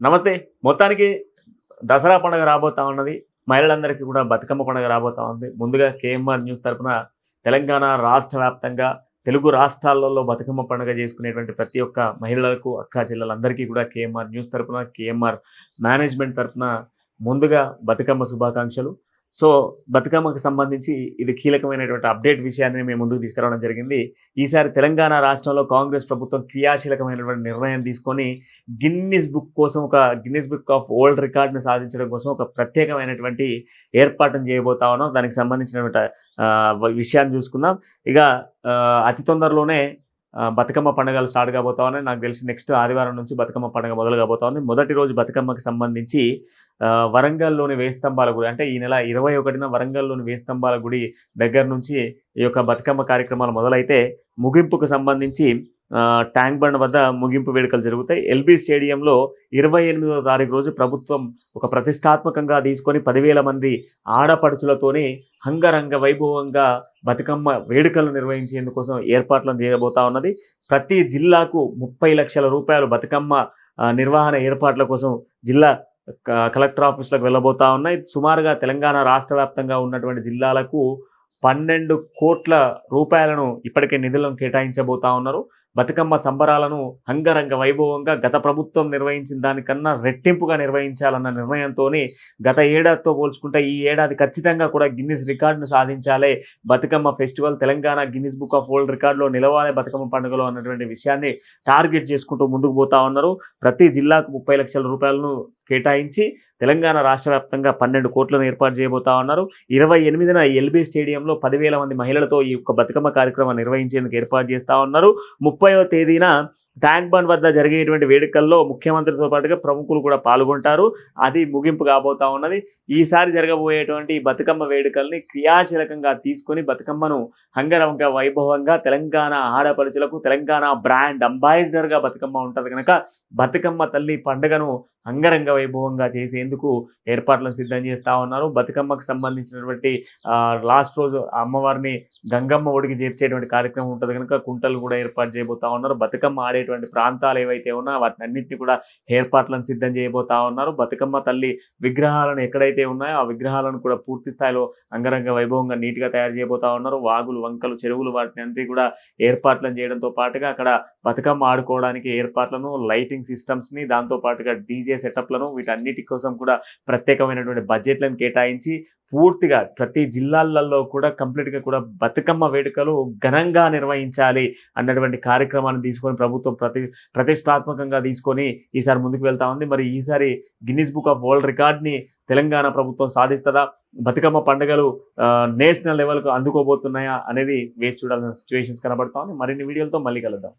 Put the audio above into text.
నమస్తే. మొత్తానికి దసరా పండుగ రాబోతా ఉన్నది. మహిళలందరికీ కూడా బతుకమ్మ పండుగ రాబోతా ఉంది. ముందుగా కేఎంఆర్ న్యూస్ తరపున తెలంగాణ రాష్ట్ర వ్యాప్తంగా తెలుగు రాష్ట్రాలలో బతుకమ్మ పండుగ చేసుకునేటువంటి ప్రతి ఒక్క మహిళలకు అక్క చెల్లెలందరికీ కూడా కేఎంఆర్ న్యూస్ తరపున కేఎంఆర్ మేనేజ్మెంట్ తరపున ముందుగా బతుకమ్మ శుభాకాంక్షలు. సో బతుకమ్మకు సంబంధించి ఇది కీలకమైనటువంటి అప్డేట్ విషయాన్ని మేము ముందుకు తీసుకురావడం జరిగింది. ఈసారి తెలంగాణ రాష్ట్రంలో కాంగ్రెస్ ప్రభుత్వం క్రియాశీలకమైనటువంటి నిర్ణయం తీసుకొని గిన్నిస్ బుక్ కోసం ఒక గిన్నిస్ బుక్ ఆఫ్ ఓల్డ్ రికార్డ్ని సాధించడం కోసం ఒక ప్రత్యేకమైనటువంటి ఏర్పాటును చేయబోతా ఉన్నాం. దానికి సంబంధించినటువంటి విషయాన్ని చూసుకుందాం. ఇక అతి తొందరలోనే బతుకమ్మ పండుగలు స్టార్ట్ కాబోతా ఉన్నాయి. నాకు తెలిసి నెక్స్ట్ ఆదివారం నుంచి బతుకమ్మ పండుగ మొదలు కాబోతా ఉంది. మొదటి రోజు బతుకమ్మకి సంబంధించి వరంగల్లోని వేస్తంబాల గుడి అంటే ఈ నెల ఇరవై ఒకటిన వరంగల్లోని వేస్తంభాల గుడి దగ్గర నుంచి ఈ యొక్క బతుకమ్మ కార్యక్రమాలు మొదలైతే ముగింపుకు సంబంధించి ట్యాంక్ బండ్ వద్ద ముగింపు వేడుకలు జరుగుతాయి. ఎల్బీ స్టేడియంలో ఇరవై ఎనిమిదవ తారీఖు రోజు ప్రభుత్వం ఒక ప్రతిష్టాత్మకంగా తీసుకొని పదివేల మంది ఆడపడుచులతోని హంగరంగ వైభవంగా బతుకమ్మ వేడుకలు నిర్వహించేందుకోసం ఏర్పాట్లను చేయబోతా ఉన్నది. ప్రతి జిల్లాకు ముప్పై లక్షల రూపాయలు బతుకమ్మ నిర్వహణ ఏర్పాట్ల కోసం జిల్లా కలెక్టర్ ఆఫీసులకు వెళ్ళబోతా ఉన్నాయి. సుమారుగా తెలంగాణ రాష్ట్ర వ్యాప్తంగా ఉన్నటువంటి జిల్లాలకు పన్నెండు కోట్ల రూపాయలను ఇప్పటికే నిధులను కేటాయించబోతా ఉన్నారు. బతుకమ్మ సంబరాలను అంగరంగ వైభవంగా గత ప్రభుత్వం నిర్వహించిన దానికన్నా రెట్టింపుగా నిర్వహించాలన్న నిర్ణయంతో గత ఏడాదితో పోల్చుకుంటే ఈ ఏడాది ఖచ్చితంగా కూడా గిన్నిస్ రికార్డును సాధించాలి. Bathukamma festival Telangana Guinness book of world రికార్డులో నిలవాలి బతుకమ్మ పండుగలో అన్నటువంటి విషయాన్ని టార్గెట్ చేసుకుంటూ ముందుకు పోతా ఉన్నారు. ప్రతి జిల్లాకు ముప్పై లక్షల రూపాయలను కేటాయించి తెలంగాణ రాష్ట్ర వ్యాప్తంగా పన్నెండు కోట్లను ఏర్పాటు చేయబోతా ఉన్నారు. ఇరవై ఎనిమిదిన ఎల్బీ స్టేడియంలో పదివేల మంది మహిళలతో ఈ యొక్క బతుకమ్మ కార్యక్రమం నిర్వహించేందుకు ఏర్పాటు చేస్తా ఉన్నారు. ముప్పైవ తేదీన ట్యాంక్ బండ్ వద్ద జరిగేటువంటి వేడుకల్లో ముఖ్యమంత్రితో పాటుగా ప్రముఖులు కూడా పాల్గొంటారు. అది ముగింపు కాబోతా ఉన్నది. ఈసారి జరగబోయేటువంటి బతుకమ్మ వేడుకల్ని క్రియాశీలకంగా తీసుకొని బతుకమ్మను హంగరంగ వైభవంగా తెలంగాణ ఆడపడుచులకు తెలంగాణ బ్రాండ్ అంబాసిడర్గా బతుకమ్మ ఉంటుంది కనుక బతుకమ్మ తల్లి పండుగను అంగరంగ వైభవంగా చేసేందుకు ఏర్పాట్లను సిద్ధం చేస్తూ ఉన్నారు. బతుకమ్మకు సంబంధించినటువంటి లాస్ట్ రోజు అమ్మవారిని గంగమ్మ ఒడికి చేర్చేటువంటి కార్యక్రమం ఉంటుంది కనుక కుంటలు కూడా ఏర్పాటు చేయబోతా ఉన్నారు. బతుకమ్మ ఆడేటువంటి ప్రాంతాలు ఏవైతే ఉన్నాయో వాటిని అన్నింటినీ కూడా ఏర్పాట్లను సిద్ధం చేయబోతా ఉన్నారు. బతుకమ్మ తల్లి విగ్రహాలను ఎక్కడైతే ఉన్నాయో ఆ విగ్రహాలను కూడా పూర్తి స్థాయిలో అంగరంగ వైభవంగా నీట్గా తయారు చేయబోతా ఉన్నారు. వాగులు వంకలు చెరువులు వాటిని అంతా కూడా ఏర్పాట్లను చేయడంతో పాటుగా అక్కడ బతుకమ్మ ఆడుకోవడానికి ఏర్పాట్లను లైటింగ్ సిస్టమ్స్ని దాంతో పాటుగా డీజే సెటప్లను వీటన్నిటి కోసం కూడా ప్రత్యేకమైనటువంటి బడ్జెట్లను కేటాయించి పూర్తిగా ప్రతి జిల్లాలలో కూడా కంప్లీట్గా కూడా బతుకమ్మ వేడుకలు ఘనంగా నిర్వహించాలి అన్నటువంటి కార్యక్రమాన్ని తీసుకొని ప్రభుత్వం ప్రతి ప్రతిష్టాత్మకంగా తీసుకొని ఈసారి ముందుకు వెళ్తా ఉంది. మరి ఈసారి గిన్నిస్ బుక్ ఆఫ్ వరల్డ్ రికార్డ్ని తెలంగాణ ప్రభుత్వం సాధిస్తుందా? బతుకమ్మ పండుగలు నేషనల్ లెవెల్కు అందుకోబోతున్నాయా అనేది వేచి చూడాల్సిన సిచ్యువేషన్స్ కనబడతా ఉంది మరిన్ని వీడియోలతో మళ్ళీ కలుద్దాం.